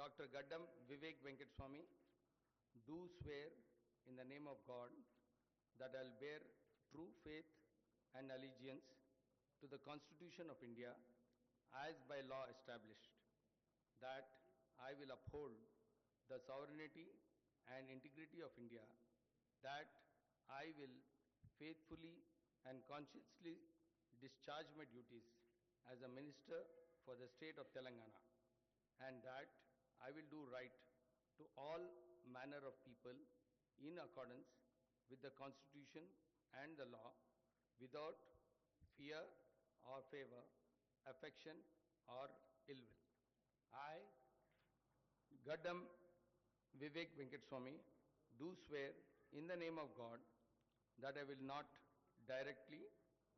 Dr. Gaddam Vivek Venkateswamy, do swear in the name of God that I will bear true faith and allegiance to the Constitution of India as by law established, that I will uphold the sovereignty and integrity of India, that I will faithfully and conscientiously discharge my duties as a minister for the state of Telangana, and that I will do right to all manner of people in accordance with the Constitution and the law without fear or favor, affection or ill will. I, Gaddam Vivek Venkateswamy, do swear in the name of God that I will not directly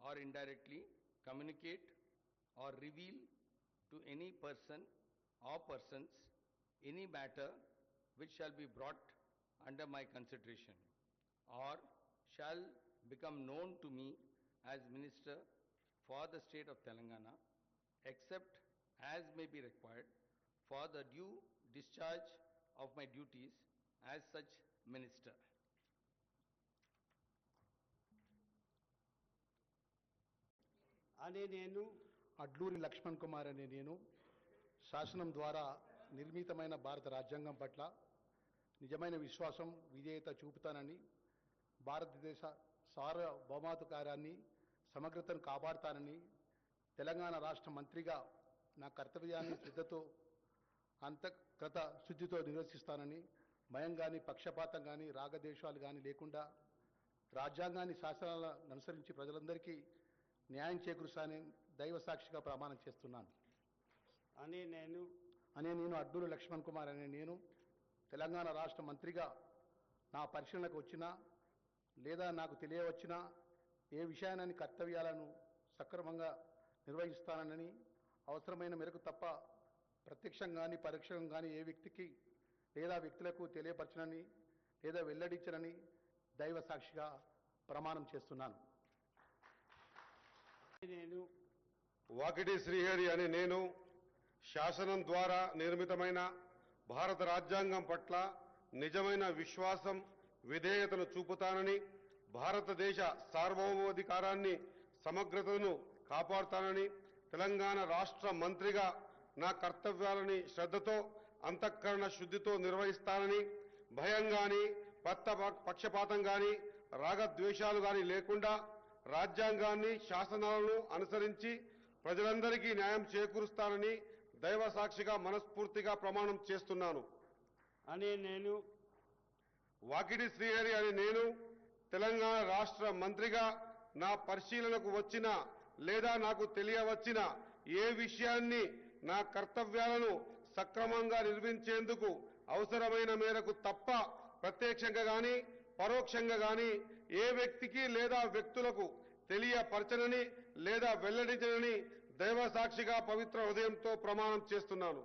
or indirectly communicate or reveal to any person or persons any matter which shall be brought under my consideration or shall become known to me as minister for the state of Telangana except as may be required for the due discharge of my duties as such minister. అనే నేను అడ్లూరి లక్ష్మణ్ కుమార్ అనే నేను శాసనం ద్వారా నిర్మితమైన భారత రాజ్యాంగం పట్ల నిజమైన విశ్వాసం విధేయత చూపుతానని భారతదేశ సార్వభౌమాధికారాన్ని సమగ్రతను కాపాడుతానని తెలంగాణ రాష్ట్ర మంత్రిగా నా కర్తవ్యాన్ని శ్రద్ధతో అంతకృత శుద్ధితో నిర్వసిస్తానని భయం కానీ పక్షపాతం కానీ రాగదేశాలు కానీ లేకుండా రాజ్యాంగాన్ని శాసనాలను అనుసరించి ప్రజలందరికీ న్యాయం చేకూరుస్తానని దైవ సాక్షిగా ప్రమాణం చేస్తున్నాను. అని నేను అనే నేను అడ్డూరు లక్ష్మణ్ కుమార్ అనే నేను తెలంగాణ రాష్ట్ర మంత్రిగా నా పరిశీలనకు వచ్చినా లేదా నాకు తెలియవచ్చినా ఏ విషయాన్ని కర్తవ్యాలను సక్రమంగా నిర్వహిస్తానని అవసరమైన మేరకు తప్ప ప్రత్యక్షం కానీ పరోక్షంగా కానీ ఏ వ్యక్తికి లేదా వ్యక్తులకు తెలియపరచనని లేదా వెల్లడించనని దైవ సాక్షిగా ప్రమాణం చేస్తున్నాను. నేను వాకిటి శ్రీహరి అని నేను శాసనం ద్వారా నిర్మితమైన భారత రాజ్యాంగం పట్ల నిజమైన విశ్వాసం విధేయతను చూపుతానని భారతదేశ సార్వభౌమాధికారాన్ని సమగ్రతను కాపాడుతానని తెలంగాణ రాష్ట్ర మంత్రిగా నా కర్తవ్యాలని శ్రద్ధతో అంతఃకరణ శుద్ధితో నిర్వహిస్తానని భయం కానీ పత్త పక్షపాతం గాని రాగద్వేషాలు గాని లేకుండా రాజ్యాంగాన్ని శాసనాలను అనుసరించి ప్రజలందరికీ న్యాయం చేకూరుస్తానని దైవ సాక్షిగా మనస్ఫూర్తిగా ప్రమాణం చేస్తున్నాను. అనే నేను వాకిటి శ్రీహరి అని నేను తెలంగాణ రాష్ట్ర మంత్రిగా నా పరిశీలనకు వచ్చిన లేదా నాకు తెలియవచ్చిన ఏ విషయాన్ని నా కర్తవ్యాలను సక్రమంగా నిర్వహించేందుకు అవసరమైన మేరకు తప్ప ప్రత్యక్షంగా గాని పరోక్షంగా గాని ఏ వ్యక్తికి లేదా వ్యక్తులకు తెలియపరచనని లేదా వెల్లడించనని దైవ సాక్షిగా పవిత్ర హృదయంతో ప్రమాణం చేస్తున్నాను.